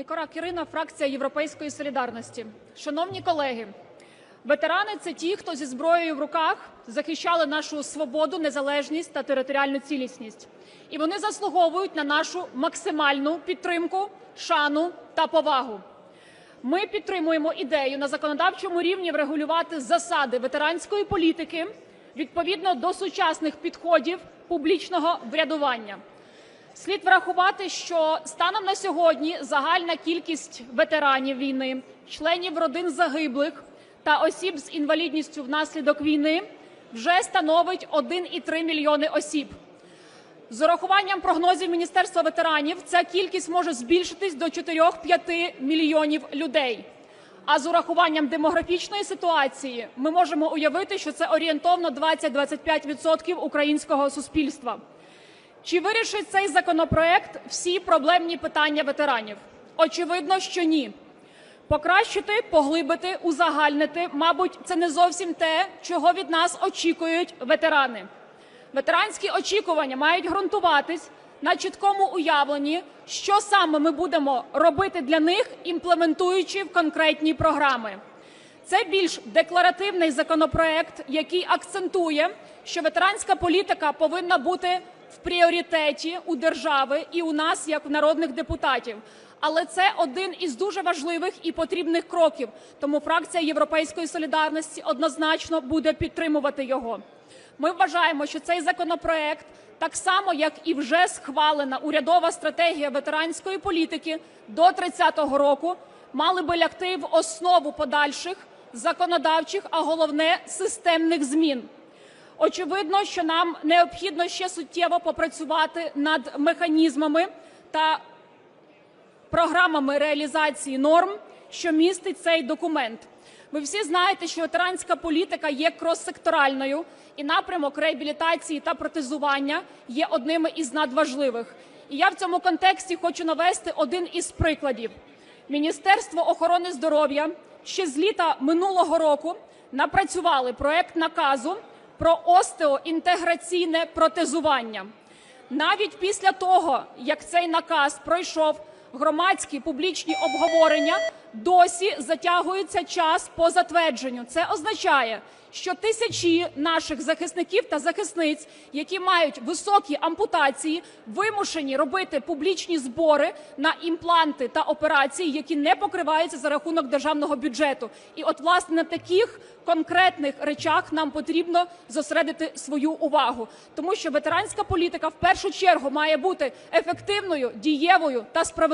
Никора Кирина, фракція Європейської солідарності. Шановні колеги, ветерани це ті, хто зі зброєю в руках захищали нашу свободу, незалежність та територіальну цілісність. І вони заслуговують на нашу максимальну підтримку, шану та повагу. Ми підтримуємо ідею на законодавчому рівні врегулювати засади ветеранської політики відповідно до сучасних підходів публічного врядування. Слід врахувати, що станом на сьогодні загальна кількість ветеранів війни, членів родин загиблих та осіб з інвалідністю внаслідок війни вже становить 1,3 мільйони осіб. З урахуванням прогнозів Міністерства ветеранів ця кількість може збільшитись до 4-5 мільйонів людей. А з урахуванням демографічної ситуації ми можемо уявити, що це орієнтовно 20-25% українського суспільства. Чи вирішить цей законопроект всі проблемні питання ветеранів? Очевидно, що ні. Покращити, поглибити, узагальнити, мабуть, це не зовсім те, чого від нас очікують ветерани. Ветеранські очікування мають ґрунтуватись на чіткому уявленні, що саме ми будемо робити для них, імплементуючи в конкретні програми. Це більш декларативний законопроект, який акцентує, що ветеранська політика повинна бути в пріоритеті у держави і у нас, як у народних депутатів. Але це один із дуже важливих і потрібних кроків. Тому фракція Європейської солідарності однозначно буде підтримувати його. Ми вважаємо, що цей законопроект, так само як і вже схвалена урядова стратегія ветеранської політики до 30-го року, мали би лягти в основу подальших законодавчих, а головне системних змін. Очевидно, що нам необхідно ще суттєво попрацювати над механізмами та програмами реалізації норм, що містить цей документ. Ви всі знаєте, що ветеранська політика є кроссекторальною, і напрямок реабілітації та протезування є одним із надважливих. І я в цьому контексті хочу навести один із прикладів. Міністерство охорони здоров'я ще з літа минулого року напрацювали проект наказу про остеоінтеграційне протезування. Навіть після того, як цей наказ пройшов громадські публічні обговорення, досі затягується час по затвердженню. Це означає, що тисячі наших захисників та захисниць, які мають високі ампутації, вимушені робити публічні збори на імпланти та операції, які не покриваються за рахунок державного бюджету. І от власне на таких конкретних речах нам потрібно зосередити свою увагу, тому що ветеранська політика в першу чергу має бути ефективною, дієвою та справедливою.